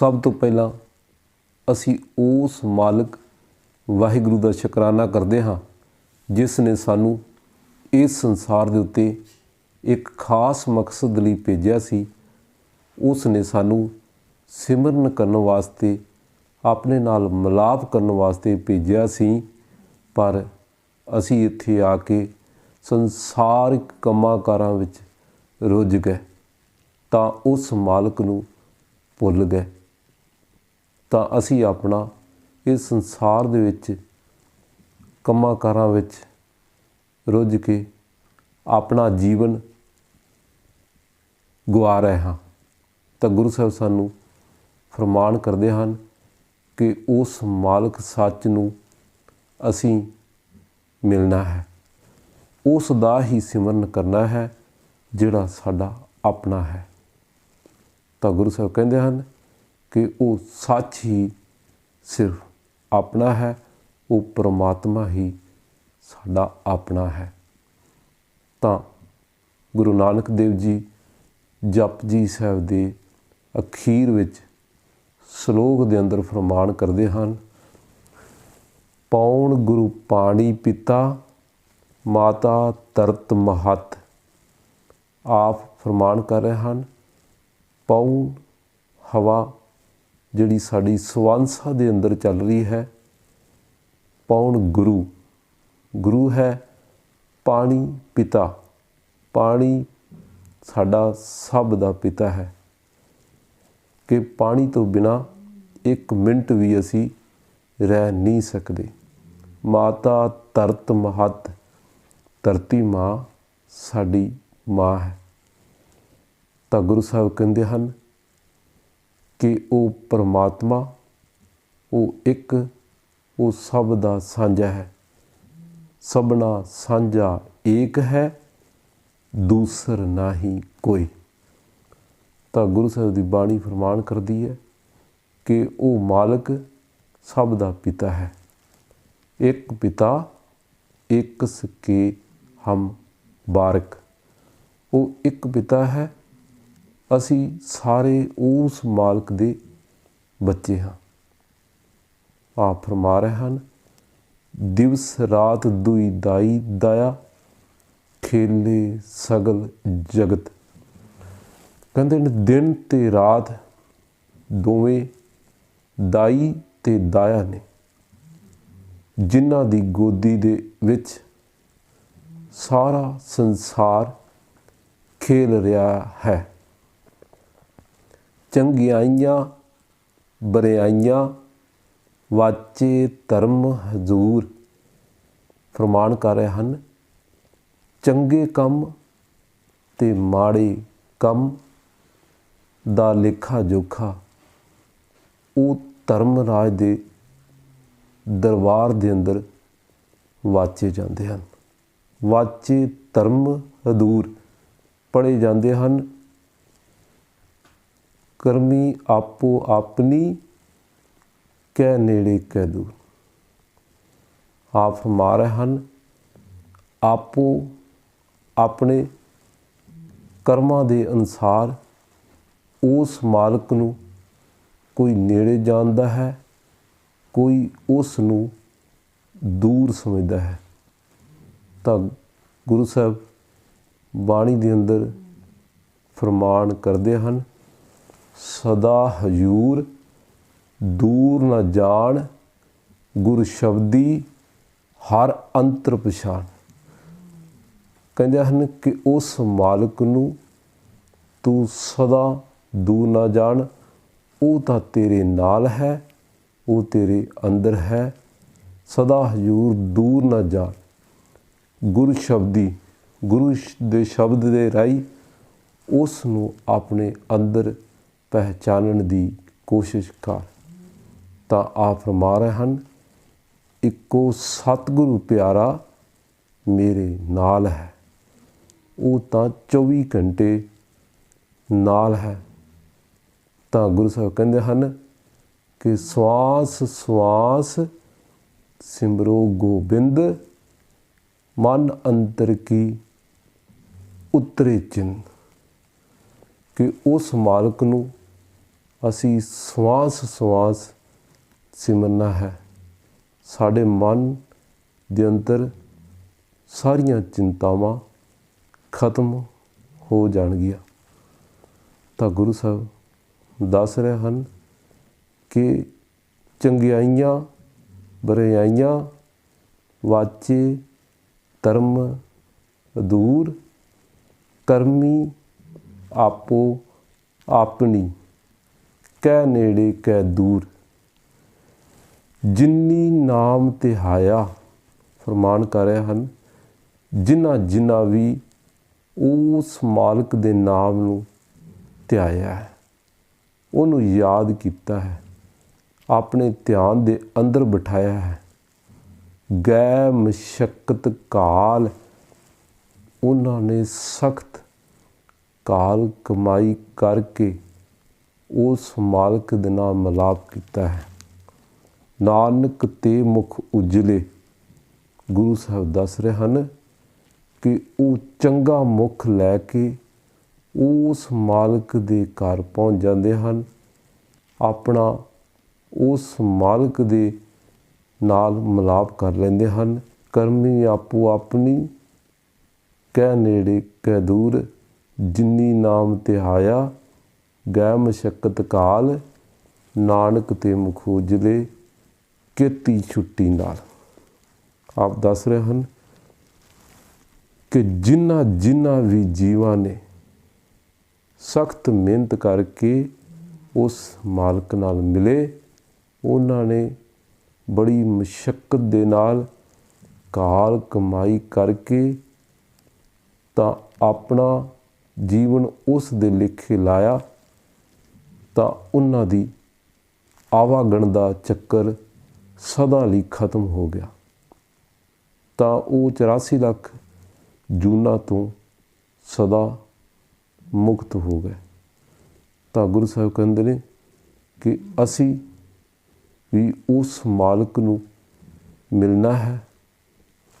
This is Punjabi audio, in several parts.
ਸਭ ਤੋਂ ਪਹਿਲਾਂ ਅਸੀਂ ਉਸ ਮਾਲਕ ਵਾਹਿਗੁਰੂ ਦਾ ਸ਼ੁਕਰਾਨਾ ਕਰਦੇ ਹਾਂ, ਜਿਸ ਨੇ ਸਾਨੂੰ ਇਸ ਸੰਸਾਰ ਦੇ ਉੱਤੇ ਇੱਕ ਖਾਸ ਮਕਸਦ ਲਈ ਭੇਜਿਆ ਸੀ। ਉਸ ਨੇ ਸਾਨੂੰ ਸਿਮਰਨ ਕਰਨ ਵਾਸਤੇ, ਆਪਣੇ ਨਾਲ ਮਿਲਾਪ ਕਰਨ ਵਾਸਤੇ ਭੇਜਿਆ ਸੀ, ਪਰ ਅਸੀਂ ਇੱਥੇ ਆ ਕੇ ਸੰਸਾਰਿਕ ਕੰਮਾਂ ਕਾਰਾਂ ਵਿੱਚ ਰੁੱਝ ਗਏ ਤਾਂ ਉਸ ਮਾਲਕ ਨੂੰ ਭੁੱਲ ਗਏ। ਤਾਂ ਅਸੀਂ ਆਪਣਾ ਇਸ ਸੰਸਾਰ ਦੇ ਵਿੱਚ ਕੰਮਾਂ ਕਾਰਾਂ ਵਿੱਚ ਰੁੱਝ ਕੇ ਆਪਣਾ ਜੀਵਨ ਗਵਾ ਰਹੇ ਹਾਂ। ਤਾਂ ਗੁਰੂ ਸਾਹਿਬ ਸਾਨੂੰ ਫਰਮਾਨ ਕਰਦੇ ਹਨ ਕਿ ਉਸ ਮਾਲਕ ਸੱਚ ਨੂੰ ਅਸੀਂ ਮਿਲਣਾ ਹੈ। ਉਸ ਦਾ ਹੀ ਸਿਮਰਨ ਕਰਨਾ ਹੈ ਜਿਹੜਾ ਸਾਡਾ ਆਪਣਾ ਹੈ। ਤਾਂ ਗੁਰੂ ਸਾਹਿਬ ਕਹਿੰਦੇ ਹਨ ਕਿ ਉਹ ਸੱਚ ਹੀ ਸਿਰਫ ਆਪਣਾ ਹੈ, ਉਹ ਪ੍ਰਮਾਤਮਾ ਹੀ ਸਾਡਾ ਆਪਣਾ ਹੈ। ਤਾਂ ਗੁਰੂ ਨਾਨਕ ਦੇਵ ਜੀ ਜਪਜੀ ਸਾਹਿਬ ਦੇ ਅਖੀਰ ਵਿੱਚ ਸ਼ਲੋਕ ਦੇ ਅੰਦਰ ਫਰਮਾਨ ਕਰਦੇ ਹਨ, ਪੌਣ ਗੁਰੂ ਪਾਣੀ ਪਿਤਾ, ਮਾਤਾ ਤਰਤ ਮਹਤ। ਆਪ ਫਰਮਾਨ ਕਰ ਰਹੇ ਹਨ ਪੌਣ ਹਵਾ ਜਿਹੜੀ ਸਾਡੀ ਸਵੰਸਾ ਦੇ ਅੰਦਰ ਚੱਲ ਰਹੀ ਹੈ, ਪੌਣ ਗੁਰੂ। ਗੁਰੂ ਹੈ ਪਾਣੀ ਪਿਤਾ। ਪਾਣੀ ਸਾਡਾ ਸਭ ਦਾ ਪਿਤਾ ਹੈ। ਕਿ ਪਾਣੀ ਤੋਂ ਬਿਨਾ ਇੱਕ ਮਿੰਟ ਵੀ ਅਸੀਂ ਰਹਿ ਨਹੀਂ ਸਕਦੇ। ਮਾਤਾ ਤਰਤ ਮਹਤ, ਧਰਤੀ ਮਾਂ ਸਾਡੀ ਮਾਂ ਹੈ। ਤਾਂ ਗੁਰੂ ਸਾਹਿਬ ਕਹਿੰਦੇ ਹਨ ਕਿ ਉਹ ਪਰਮਾਤਮਾ, ਉਹ ਇੱਕ, ਉਹ ਸਭ ਦਾ ਸਾਂਝਾ ਹੈ। ਸਭਨਾ ਸਾਂਝਾ ਏਕ ਹੈ, ਦੂਸਰ ਨਹੀਂ ਕੋਈ। ਤਾਂ ਗੁਰੂ ਸਾਹਿਬ ਦੀ ਬਾਣੀ ਫਰਮਾਨ ਕਰਦੀ ਹੈ ਕਿ ਉਹ ਮਾਲਕ ਸਭ ਦਾ ਪਿਤਾ ਹੈ। ਇੱਕ ਪਿਤਾ, ਇੱਕ ਸਕੇ ਹਮ ਬਾਰਕ। ਉਹ ਇੱਕ ਪਿਤਾ ਹੈ ਅਸੀਂ ਸਾਰੇ ਉਸ ਮਾਲਕ ਦੇ ਬੱਚੇ ਹਾਂ। ਆਪ ਫਰਮਾ ਰਹੇ ਹਨ, ਦਿਵਸ ਰਾਤ ਦੁਈ ਦਾਈ ਦਾਇਆ, ਖੇਲੇ ਸਗਲ ਜਗਤ। ਕਹਿੰਦੇ ਨੇ, ਦਿਨ ਤੇ ਰਾਤ ਦੋਵੇਂ ਦਾਈ ਤੇ ਦਾਇਆ ਨੇ, ਜਿਨ੍ਹਾਂ ਦੀ ਗੋਦੀ ਦੇ ਵਿੱਚ ਸਾਰਾ ਸੰਸਾਰ ਖੇਲ ਰਿਹਾ ਹੈ। ਚੰਗਿਆਈਆਂ ਬਰਿਆਈਆਂ ਵਾਚੇ ਧਰਮ ਹਜ਼ੂਰ। ਫਰਮਾਨ ਕਰ ਰਹੇ ਹਨ, ਚੰਗੇ ਕੰਮ ਤੇ ਮਾੜੇ ਕੰਮ ਦਾ ਲੇਖਾ ਜੋਖਾ, ਉਹ ਧਰਮ ਰਾਜ ਦੇ ਦਰਬਾਰ ਦੇ ਅੰਦਰ ਵਾਚੇ ਜਾਂਦੇ ਹਨ। ਵਾਚੇ ਧਰਮ ਹਦੂਰ ਪੜੇ ਜਾਂਦੇ ਹਨ ਕਰਮੀ ਆਪੋ ਆਪਣੀ ਕਹਿ ਨੇੜੇ ਕਹਿ ਦੂਰ। ਆਪ ਫਰਮਾ ਹਨ, ਆਪੋ ਆਪਣੇ ਕਰਮਾਂ ਦੇ ਅਨਸਾਰ ਉਸ ਮਾਲਕ ਨੂੰ ਕੋਈ ਨੇੜੇ ਜਾਣਦਾ ਹੈ, ਕੋਈ ਉਸ ਨੂੰ ਦੂਰ ਸਮਝਦਾ ਹੈ। ਤਾਂ ਗੁਰੂ ਸਾਹਿਬ ਬਾਣੀ ਦੇ ਅੰਦਰ ਫਰਮਾਨ ਕਰਦੇ ਹਨ ਸਦਾ ਹਜੂਰ ਦੂਰ ਨਾ ਜਾਣ, ਗੁਰ ਸ਼ਬਦੀ ਹਰ ਅੰਤਰ ਪਛਾਣ। ਕਹਿੰਦੇ ਹਨ ਕਿ ਉਸ ਮਾਲਕ ਨੂੰ ਤੂੰ ਸਦਾ ਦੂਰ ਨਾ ਜਾਣ, ਉਹ ਤਾਂ ਤੇਰੇ ਨਾਲ ਹੈ, ਉਹ ਤੇਰੇ ਅੰਦਰ ਹੈ। ਸਦਾ ਹਜੂਰ ਦੂਰ ਨਾ ਜਾ ਗੁਰੂ ਸ਼ਬਦੀ, ਗੁਰੂ ਦੇ ਸ਼ਬਦ ਦੇ ਰਾਈ ਉਸ ਨੂੰ ਆਪਣੇ ਅੰਦਰ ਪਹਿਚਾਨਣ ਦੀ ਕੋਸ਼ਿਸ਼ ਕਰ। ਤਾਂ ਆਪ ਫਰਮਾ ਰਹੇ ਹਨ, ਇੱਕੋ ਸਤਿਗੁਰੂ ਪਿਆਰਾ ਮੇਰੇ ਨਾਲ ਹੈ। ਉਹ ਤਾਂ 24 ਘੰਟੇ ਨਾਲ ਹੈ। ਤਾਂ ਗੁਰੂ ਸਾਹਿਬ ਕਹਿੰਦੇ ਹਨ ਕਿ ਸਵਾਸ ਸਵਾਸ ਸਿਮਰੋ ਗੋਬਿੰਦ, ਮਨ ਅੰਤਰ ਕੀ ਉਤਰੇ ਚਿੰਨ ਕਿ ਉਸ ਮਾਲਕ ਨੂੰ ਅਸੀਂ ਸਵਾਸ ਸਵਾਸ ਸਿਮਰਨਾ ਹੈ। ਸਾਡੇ ਮਨ ਦੇ ਅੰਦਰ ਸਾਰੀਆਂ ਚਿੰਤਾਵਾਂ ਖਤਮ ਹੋ ਜਾਣਗੀਆਂ। ਤਾਂ ਗੁਰੂ ਸਾਹਿਬ ਦੱਸ ਰਹੇ ਹਨ ਕਿ ਚੰਗਿਆਈਆਂ, ਬਰਿਆਈਆਂ, ਵਾਚੇ, ਧਰਮ ਦੂਰ ਕਰਮੀ ਆਪੋ ਆਪਣੀ, ਕਹਿ ਨੇੜੇ ਕਹਿ ਦੂਰ। ਜਿੰਨੀ ਨਾਮ ਤੇ ਹਾਇਆ ਫਰਮਾਨ ਕਰ ਰਹੇ ਹਨ, ਜਿਨ੍ਹਾਂ ਜਿਨ੍ਹਾਂ ਵੀ ਉਸ ਮਾਲਕ ਦੇ ਨਾਮ ਨੂੰ ਧਿਆਇਆ ਹੈ, ਉਹਨੂੰ ਯਾਦ ਕੀਤਾ ਹੈ, ਆਪਣੇ ਧਿਆਨ ਦੇ ਅੰਦਰ ਬਿਠਾਇਆ ਹੈ। ਗੈ ਮਸ਼ਕਤ ਕਾਲ ਉਹਨਾਂ ਨੇ ਸਖਤ ਕਾਲ ਕਮਾਈ ਕਰਕੇ ਉਸ ਮਾਲਕ ਦੇ ਨਾਲ ਮਲਾਪ ਕੀਤਾ ਹੈ। ਨਾਨਕ ਤੇ ਮੁਖ ਉਜਲੇ, ਗੁਰੂ ਸਾਹਿਬ ਦੱਸ ਰਹੇ ਹਨ ਕਿ ਉਹ ਚੰਗਾ ਮੁਖ ਲੈ ਕੇ ਉਸ ਮਾਲਕ ਦੇ ਘਰ ਪਹੁੰਚ ਜਾਂਦੇ ਹਨ। ਆਪਣਾ ਉਸ ਮਾਲਕ ਦੇ ਨਾਲ ਮਿਲਾਪ ਕਰ ਲੈਂਦੇ ਹਨ। ਕਰਮੀ ਆਪੋ ਆਪਣੀ, ਕਹਿ ਨੇੜੇ, ਕਹਿ ਦੂਰ ਜਿਨੀ ਨਾਮ ਤਿਹਾਇਆ ਗੈ ਮਸ਼ਕਤ ਕਾਲ, ਨਾਨਕ ਤੇ ਮੁਖ ਉਜਲੇ, ਕੀਤੀ ਛੁੱਟੀ ਨਾਲ। ਆਪ ਦੱਸ ਰਹੇ ਹਨ ਕਿ ਜਿਨ੍ਹਾਂ ਜਿਨ੍ਹਾਂ ਵੀ ਜੀਵਾਂ ਨੇ ਸਖਤ ਮਿਹਨਤ ਕਰਕੇ ਉਸ ਮਾਲਕ ਨਾਲ ਮਿਲੇ, ਉਹਨਾਂ ਨੇ ਬੜੀ ਮੁਸ਼ਕਲ ਦੇ ਨਾਲ ਕਾਲ ਕਮਾਈ ਕਰਕੇ ਤਾਂ ਆਪਣਾ ਜੀਵਨ ਉਸ ਦੇ ਲਿਖੇ ਲਾਇਆ ਤਾਂ ਉਹਨਾਂ ਦੀ ਆਵਾਗਣ ਦਾ ਚੱਕਰ ਸਦਾ ਲਈ ਖਤਮ ਹੋ ਗਿਆ। ਤਾਂ ਉਹ 84 ਲੱਖ ਜੂਨਾ ਤੋਂ ਸਦਾ ਮੁਕਤ ਹੋ ਗਏ। ਤਾਂ ਗੁਰੂ ਸਾਹਿਬ ਕਹਿੰਦੇ ਨੇ ਕਿ ਅਸੀਂ ਵੀ ਉਸ ਮਾਲਕ ਨੂੰ ਮਿਲਣਾ ਹੈ,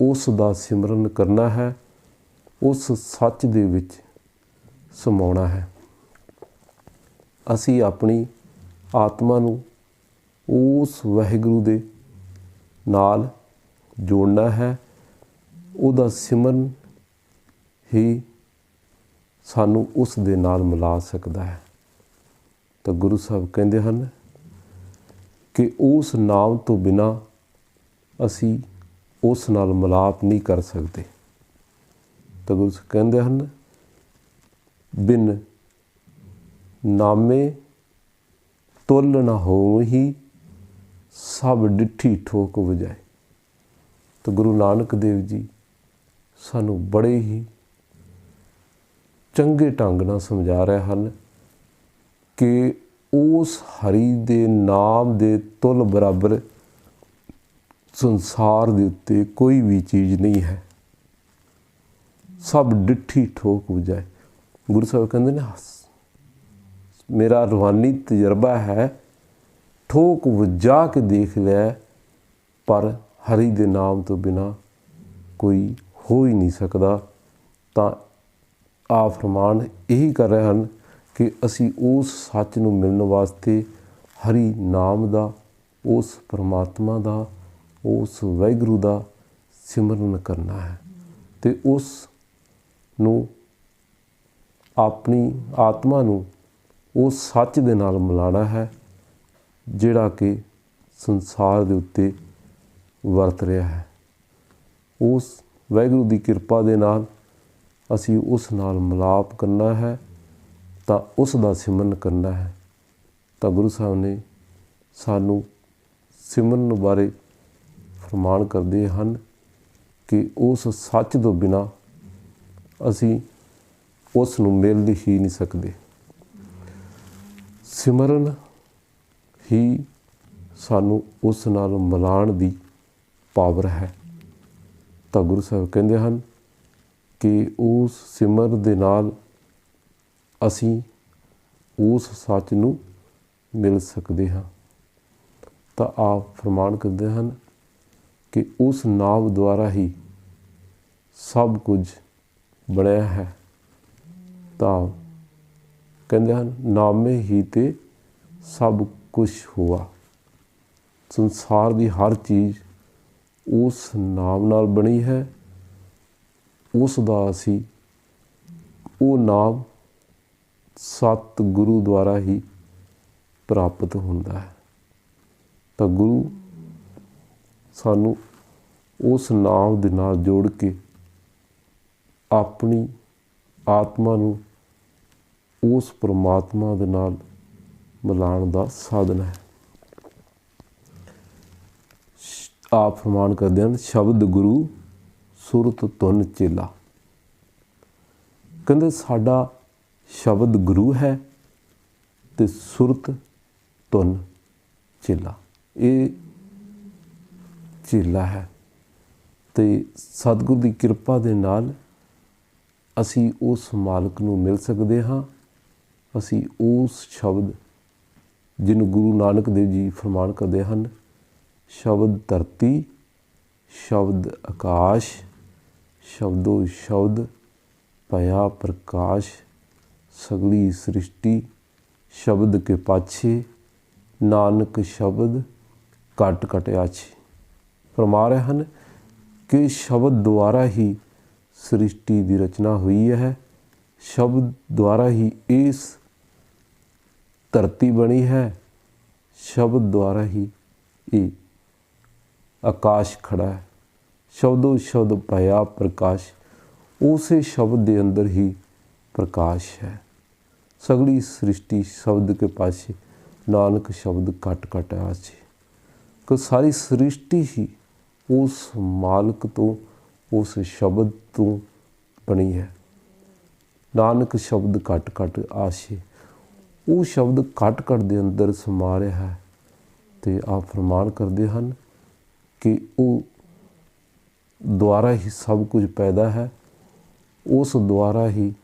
ਉਸ ਦਾ ਸਿਮਰਨ ਕਰਨਾ ਹੈ, ਉਸ ਸੱਚ ਦੇ ਵਿੱਚ ਸਮਾਉਣਾ ਹੈ। ਅਸੀਂ ਆਪਣੀ ਆਤਮਾ ਨੂੰ ਉਸ ਵਾਹਿਗੁਰੂ ਦੇ ਨਾਲ ਜੋੜਨਾ ਹੈ। ਉਹਦਾ ਸਿਮਰਨ ਹੀ ਸਾਨੂੰ ਉਸ ਦੇ ਨਾਲ ਮਿਲਾ ਸਕਦਾ ਹੈ। ਤਾਂ ਗੁਰੂ ਸਾਹਿਬ ਕਹਿੰਦੇ ਹਨ ਕਿ ਉਸ ਨਾਮ ਤੋਂ ਬਿਨਾ ਅਸੀਂ ਉਸ ਨਾਲ ਮਿਲਾਪ ਨਹੀਂ ਕਰ ਸਕਦੇ। ਤਾਂ ਗੁਰੂ ਕਹਿੰਦੇ ਹਨ ਬਿਨ ਨਾਮੇ ਤੁਲ ਨਾ ਹੋਵਹੀ ਸਭ ਡਿੱਠੀ ਠੋਕ ਵਜਾਏ। ਤਾਂ ਗੁਰੂ ਨਾਨਕ ਦੇਵ ਜੀ ਸਾਨੂੰ ਬੜੇ ਹੀ ਚੰਗੇ ਢੰਗ ਨਾਲ ਸਮਝਾ ਰਹੇ ਹਨ ਕਿ ਉਸ ਹਰੀ ਦੇ ਨਾਮ ਦੇ ਤੁਲ ਬਰਾਬਰ ਸੰਸਾਰ ਦੇ ਉੱਤੇ ਕੋਈ ਵੀ ਚੀਜ਼ ਨਹੀਂ ਹੈ। ਸਭ ਡਿੱਠੀ ਠੋਕ ਵਜਾਏ। ਗੁਰੂ ਸਾਹਿਬ ਕਹਿੰਦੇ ਨੇ ਮੇਰਾ ਰੂਹਾਨੀ ਤਜਰਬਾ ਹੈ, ਠੋਕ ਵਜਾ ਕੇ ਦੇਖ ਲਿਆ ਪਰ ਹਰੀ ਦੇ ਨਾਮ ਤੋਂ ਬਿਨਾ ਕੋਈ ਹੋ ਹੀ ਨਹੀਂ ਸਕਦਾ। ਤਾਂ ਆ ਫਰਮਾਨ ਇਹੀ ਕਰ ਰਹੇ ਹਨ ਕਿ ਅਸੀਂ ਉਸ ਸੱਚ ਨੂੰ ਮਿਲਣ ਵਾਸਤੇ ਹਰੀ ਨਾਮ ਦਾ, ਉਸ ਪਰਮਾਤਮਾ ਦਾ, ਉਸ ਵੈਗੁਰੂ ਦਾ ਸਿਮਰਨ ਕਰਨਾ ਹੈ ਤੇ ਉਸ ਨੂੰ ਆਪਣੀ ਆਤਮਾ ਨੂੰ ਉਸ ਸੱਚ ਦੇ ਨਾਲ ਮਿਲਾਣਾ ਹੈ, ਜਿਹੜਾ ਕਿ ਸੰਸਾਰ ਦੇ ਉੱਤੇ ਵਰਤ ਰਿਹਾ ਹੈ। ਉਸ ਵੈਗੁਰੂ ਦੀ ਕਿਰਪਾ ਦੇ ਨਾਲ ਅਸੀਂ ਉਸ ਨਾਲ ਮਿਲਾਪ ਕਰਨਾ ਹੈ, ਤਾਂ ਉਸ ਦਾ ਸਿਮਰਨ ਕਰਨਾ ਹੈ। ਤਾਂ ਗੁਰੂ ਸਾਹਿਬ ਨੇ ਸਾਨੂੰ ਸਿਮਰਨ ਬਾਰੇ ਫਰਮਾਨ ਕਰਦੇ ਹਨ ਕਿ ਉਸ ਸੱਚ ਤੋਂ ਬਿਨਾ ਅਸੀਂ ਉਸ ਨੂੰ ਮਿਲ ਹੀ ਨਹੀਂ ਸਕਦੇ। ਸਿਮਰਨ ਹੀ ਸਾਨੂੰ ਉਸ ਨਾਲ ਮਿਲਾਣ ਦੀ ਪਾਵਰ ਹੈ। ਤਾਂ ਗੁਰੂ ਸਾਹਿਬ ਕਹਿੰਦੇ ਹਨ ਕਿ ਉਸ ਸਿਮਰ ਦੇ ਨਾਲ ਅਸੀਂ ਉਸ ਸੱਚ ਨੂੰ ਮਿਲ ਸਕਦੇ ਹਾਂ। ਤਾਂ ਆਪ ਫਰਮਾਨ ਕਰਦੇ ਹਨ ਕਿ ਉਸ ਨਾਮ ਦੁਆਰਾ ਹੀ ਸਭ ਕੁਝ ਬਣਿਆ ਹੈ। ਤਾਂ ਕਹਿੰਦੇ ਹਨ, ਨਾਮੇ ਹੀ ਤੇ ਸਭ ਕੁਝ ਹੋਆ। ਸੰਸਾਰ ਦੀ ਹਰ ਚੀਜ਼ ਉਸ ਨਾਮ ਨਾਲ ਬਣੀ ਹੈ। ਉਸ ਦਾ ਅਸੀਂ ਉਹ ਨਾਮ ਸਤ ਗੁਰੂ ਦੁਆਰਾ ਹੀ ਪ੍ਰਾਪਤ ਹੁੰਦਾ ਹੈ। ਤਾਂ ਗੁਰੂ ਸਾਨੂੰ ਉਸ ਨਾਮ ਦੇ ਨਾਲ ਜੋੜ ਕੇ ਆਪਣੀ ਆਤਮਾ ਨੂੰ ਉਸ ਪ੍ਰਮਾਤਮਾ ਦੇ ਨਾਲ ਮਿਲਾਉਣ ਦਾ ਸਾਧਨ ਹੈ। ਸ਼- ਆਪ ਫਰਮਾਨ ਕਰਦੇ ਹਨ, ਸ਼ਬਦ ਗੁਰੂ ਸੁਰਤ ਤੁਨ ਚੇਲਾ। ਕਹਿੰਦੇ ਸਾਡਾ ਸ਼ਬਦ ਗੁਰੂ ਹੈ ਤੇ ਸੁਰਤ ਤੁਨ ਚੇਲਾ। ਇਹ ਚੇਲਾ ਹੈ ਤੇ ਸਤਿਗੁਰ ਦੀ ਕਿਰਪਾ ਦੇ ਨਾਲ ਅਸੀਂ ਉਸ ਮਾਲਕ ਨੂੰ ਮਿਲ ਸਕਦੇ ਹਾਂ ਅਸੀਂ ਉਸ ਸ਼ਬਦ ਜਿਹਨੂੰ ਗੁਰੂ ਨਾਨਕ ਦੇਵ ਜੀ ਫਰਮਾਨ ਕਰਦੇ ਹਨ, ਸ਼ਬਦ ਧਰਤੀ, ਸ਼ਬਦ ਆਕਾਸ਼, ਸ਼ਬਦੋ ਸ਼ਬਦ ਭਇਆ ਪ੍ਰਕਾਸ਼, ਸਗਲੀ ਸ੍ਰਿਸ਼ਟੀ, ਸ਼ਬਦ ਕੇ ਪਾਛੇ, ਨਾਨਕ ਸ਼ਬਦ ਕਟ ਕਟ ਫਰਮਾ ਰਹੇ ਹਨ ਕਿ ਸ਼ਬਦ ਦੁਆਰਾ ਹੀ ਸ੍ਰਿਸ਼ਟੀ ਦੀ ਰਚਨਾ ਹੋਈ ਹੈ, ਸ਼ਬਦ ਦੁਆਰਾ ਹੀ ਇਸ ਧਰਤੀ ਬਣੀ ਹੈ, ਸ਼ਬਦ ਦੁਆਰਾ ਹੀ ਇਹ ਆਕਾਸ਼ ਖੜਾ ਹੈ। ਸ਼ਬਦੋ ਸ਼ਬਦ ਭਇਆ ਪ੍ਰਕਾਸ਼, ਉਸੇ ਸ਼ਬਦ ਦੇ ਅੰਦਰ ਹੀ ਪ੍ਰਕਾਸ਼ ਹੈ। ਸਗਲੀ ਸ੍ਰਿਸ਼ਟੀ ਸ਼ਬਦ ਕੇ ਪਾਸੇ, ਨਾਨਕ ਸ਼ਬਦ ਕਟ ਕਟ ਆਛੇ ਕਿ ਸਾਰੀ ਸ੍ਰਿਸ਼ਟੀ ਹੀ ਉਸ ਮਾਲਕ ਤੋਂ, ਉਸ ਸ਼ਬਦ ਤੋਂ ਬਣੀ ਹੈ। ਨਾਨਕ ਸ਼ਬਦ ਕਟ ਕਟ ਆਸ਼ੇ। ਉਹ ਸ਼ਬਦ ਕਟ ਕਟ ਦੇ ਅੰਦਰ ਸਮਾ ਰਿਹਾ ਹੈ ਤੇ ਆਪ ਫਰਮਾਨ ਕਰਦੇ ਹਨ ਕਿ ਉਹ ਦੁਆਰਾ ਹੀ ਸਭ ਕੁਝ ਪੈਦਾ ਹੈ, ਉਸ ਦੁਆਰਾ ਹੀ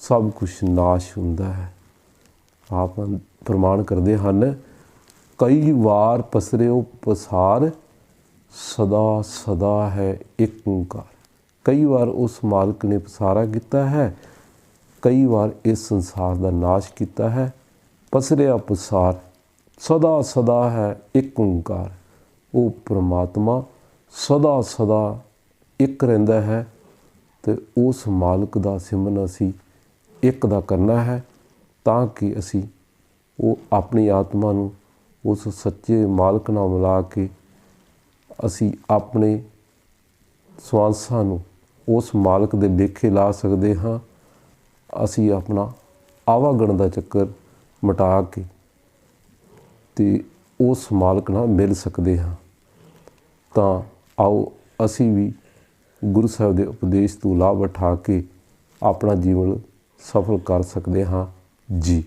ਸਭ ਕੁਝ ਨਾਸ਼ ਹੁੰਦਾ ਹੈ। ਆਪ ਪ੍ਰਮਾਣ ਕਰਦੇ ਹਨ, ਕਈ ਵਾਰ ਪਸਰਿਓ ਪਸਾਰ ਸਦਾ ਸਦਾ ਹੈ ਇੱਕ ਓੰਕਾਰ। ਕਈ ਵਾਰ ਉਸ ਮਾਲਕ ਨੇ ਪਸਾਰਾ ਕੀਤਾ ਹੈ ਕਈ ਵਾਰ ਇਸ ਸੰਸਾਰ ਦਾ ਨਾਸ਼ ਕੀਤਾ ਹੈ, ਪਸਰਿਆ ਪਸਾਰ, ਸਦਾ ਸਦਾ ਹੈ ਇੱਕ ਓੰਕਾਰ। ਉਹ ਪ੍ਰਮਾਤਮਾ ਸਦਾ ਸਦਾ ਇੱਕ ਰਹਿੰਦਾ ਹੈ ਤੇ ਉਸ ਮਾਲਕ ਦਾ ਸਿਮਰਨ ਅਸੀਂ ਇੱਕ ਦਾ ਕਰਨਾ ਹੈ ਤਾਂ ਕਿ ਅਸੀਂ ਉਹ ਆਪਣੀ ਆਤਮਾ ਨੂੰ ਉਸ ਸੱਚੇ ਮਾਲਕ ਨਾਲ ਮਿਲਾ ਕੇ ਅਸੀਂ ਆਪਣੇ ਸਵਾਸਾਂ ਨੂੰ ਉਸ ਮਾਲਕ ਦੇ ਲੇਖੇ ਲਾ ਸਕਦੇ ਹਾਂ ਅਸੀਂ ਆਪਣਾ ਆਵਾਗਣ ਦਾ ਚੱਕਰ ਮਿਟਾ ਕੇ ਤੇ ਉਸ ਮਾਲਕ ਨਾਲ ਮਿਲ ਸਕਦੇ ਹਾਂ। ਤਾਂ ਆਓ ਅਸੀਂ ਵੀ ਗੁਰੂ ਸਾਹਿਬ ਦੇ ਉਪਦੇਸ਼ ਤੋਂ ਲਾਭ ਉਠਾ ਕੇ ਆਪਣਾ ਜੀਵਨ ਸਫਲ ਕਰ ਸਕਦੇ ਹਾਂ। ਜੀ।